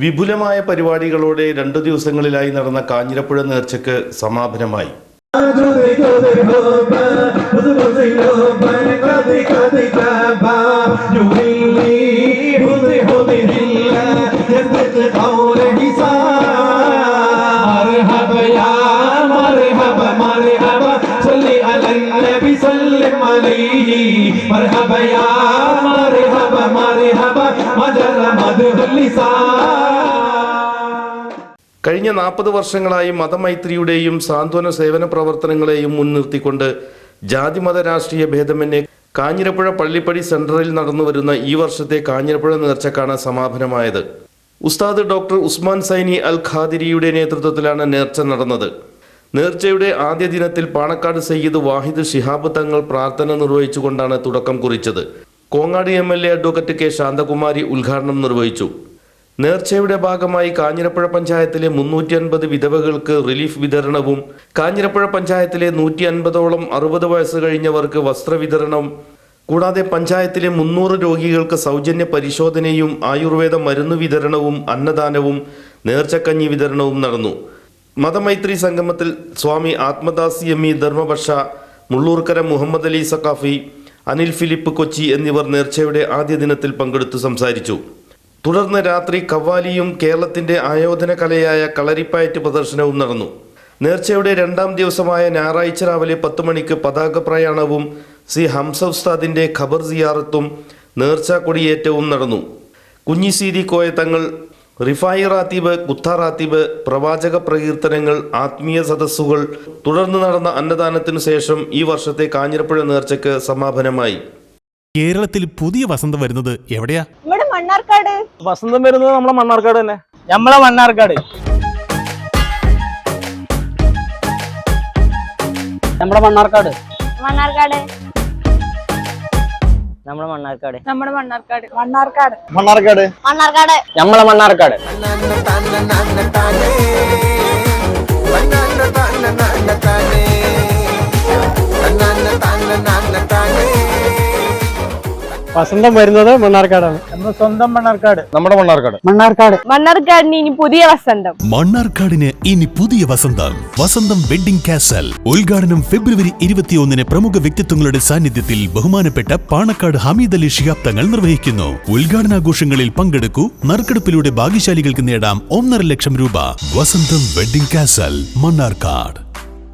വിപുലമായ പരിപാടികളോടെ രണ്ടു ദിവസങ്ങളിലായി നടന്ന കാഞ്ഞിരപ്പുഴ നേർച്ചയ്ക്ക് സമാപനമായി مرحبا يا مرحبا مرحبا صل على النبي കഴിഞ്ഞ നാൽപ്പത് വർഷങ്ങളായി മതമൈത്രിയുടെയും സാന്ത്വന സേവന പ്രവർത്തനങ്ങളെയും മുൻനിർത്തിക്കൊണ്ട് ജാതിമത രാഷ്ട്രീയ ഭേദമന്യേ കാഞ്ഞിരപ്പുഴ പള്ളിപ്പടി സെന്ററിൽ നടന്നുവരുന്ന ഈ വർഷത്തെ കാഞ്ഞിരപ്പുഴ നേർച്ചക്കാണ് സമാപനമായത്. ഉസ്താദ് ഡോക്ടർ ഉസ്മാൻ സൈനി അൽ ഖാദിരിയുടെ നേതൃത്വത്തിലാണ് നേർച്ച നടന്നത്. നേർച്ചയുടെ ആദ്യ ദിനത്തിൽ പാണക്കാട് സയ്യിദ് വാഹിദ് ഷിഹാബ് തങ്ങൾ പ്രാർത്ഥന നിർവഹിച്ചുകൊണ്ടാണ് തുടക്കം കുറിച്ചത്. Kongad M L A advocate K Shanthakumari ഉദ്ഘാടനം നിർവഹിച്ചു. നേർച്ചയുടെ ഭാഗമായി കാഞ്ഞിരപ്പുഴ പഞ്ചായത്തിലെ മുന്നൂറ്റി അൻപത് വിധവകൾക്ക് റിലീഫ് വിതരണവും കാഞ്ഞിരപ്പുഴ പഞ്ചായത്തിലെ നൂറ്റി അൻപതോളം അറുപത് വയസ്സ് കഴിഞ്ഞവർക്ക് വസ്ത്രവിതരണം. കൂടാതെ പഞ്ചായത്തിലെ മുന്നൂറ് രോഗികൾക്ക് സൗജന്യ പരിശോധനയും ആയുർവേദ മരുന്ന് വിതരണവും അന്നദാനവും നേർച്ചക്കഞ്ഞി വിതരണവും നടന്നു. മതമൈത്രി സംഗമത്തിൽ Swami Athmadas M E Dharmapaksha Mulloorkara Muhammad Ali Saqafi Anil Philip Kochi എന്നിവർ നേർച്ചയുടെ ആദ്യ ദിനത്തിൽ പങ്കെടുത്തു സംസാരിച്ചു. തുടർന്ന് രാത്രി കവ്വാലിയും കേരളത്തിന്റെ ആയോധന കലയായ കളരിപ്പയറ്റ് പ്രദർശനവും നടന്നു. നേർച്ചയുടെ രണ്ടാം ദിവസമായ ഞായറാഴ്ച രാവിലെ പത്ത് മണിക്ക് പതാക പ്രയാണവും സി ഹംസ ഉസ്താദിന്റെ ഖബർ സിയാറത്തും നേർച്ച കൊടിയേറ്റവും നടന്നു. കുഞ്ഞിസീരി കോയ തങ്ങൾ റിഫായി റാത്തീബ് കുത്ത റാത്തീബ് പ്രവാചക പ്രകീർത്തനങ്ങൾ ആത്മീയ സദസ്സുകൾ തുടർന്ന് നടന്ന അന്നദാനത്തിനു ശേഷം ഈ വർഷത്തെ കാഞ്ഞിരപ്പുഴ നേർച്ചയ്ക്ക് സമാപനമായി. കേരളത്തിൽ പുതിയ വസന്തം വരുന്നത് എവിടെയാ? മണ്ണാർക്കാട്? വസന്തം വരുന്നത് നമ്മളെ മണ്ണാർക്കാട് തന്നെ. നമ്മളെ മണ്ണാർക്കാട്. നമ്മളെ മണ്ണാർക്കാട്. മണ്ണാർക്കാട്. നമ്മളെ മണ്ണാർക്കാട്. നമ്മുടെ മണ്ണാർക്കാട്. മണ്ണാർക്കാട്. മണ്ണാർക്കാട്. മണ്ണാർക്കാട്. നമ്മളെ മണ്ണാർക്കാട്. വസന്തം വരുന്നത് മണ്ണാർക്കാടാണ്. നമ്മുടെ സ്വന്തം മണ്ണാർക്കാട്. നമ്മുടെ മണ്ണാർക്കാട്. മണ്ണാർക്കാട്. മണ്ണാർക്കാടിന് ഇനി പുതിയ വസന്തം. മണ്ണാർക്കാടിന് ഇനി പുതിയ വസന്തം. വസന്തം വെഡിംഗ് കാസൽ. ഉദ്ഘാടനം ഫെബ്രുവരി ഇരുപത്തിയൊന്നിന് പ്രമുഖ വ്യക്തിത്വങ്ങളുടെ സാന്നിധ്യത്തിൽ ബഹുമാനപ്പെട്ട പാണക്കാട് ഹമീദ് അലി ശിഹാബ് തങ്ങൾ നിർവഹിക്കുന്നു. ഉദ്ഘാടനാഘോഷങ്ങളിൽ പങ്കെടുക്കൂ. നറുക്കെടുപ്പിലൂടെ ഭാഗ്യശാലികൾക്ക് നേടാം ഒന്നര ലക്ഷം രൂപ. വസന്തം വെഡിംഗ് കാസൽ മണ്ണാർക്കാട്.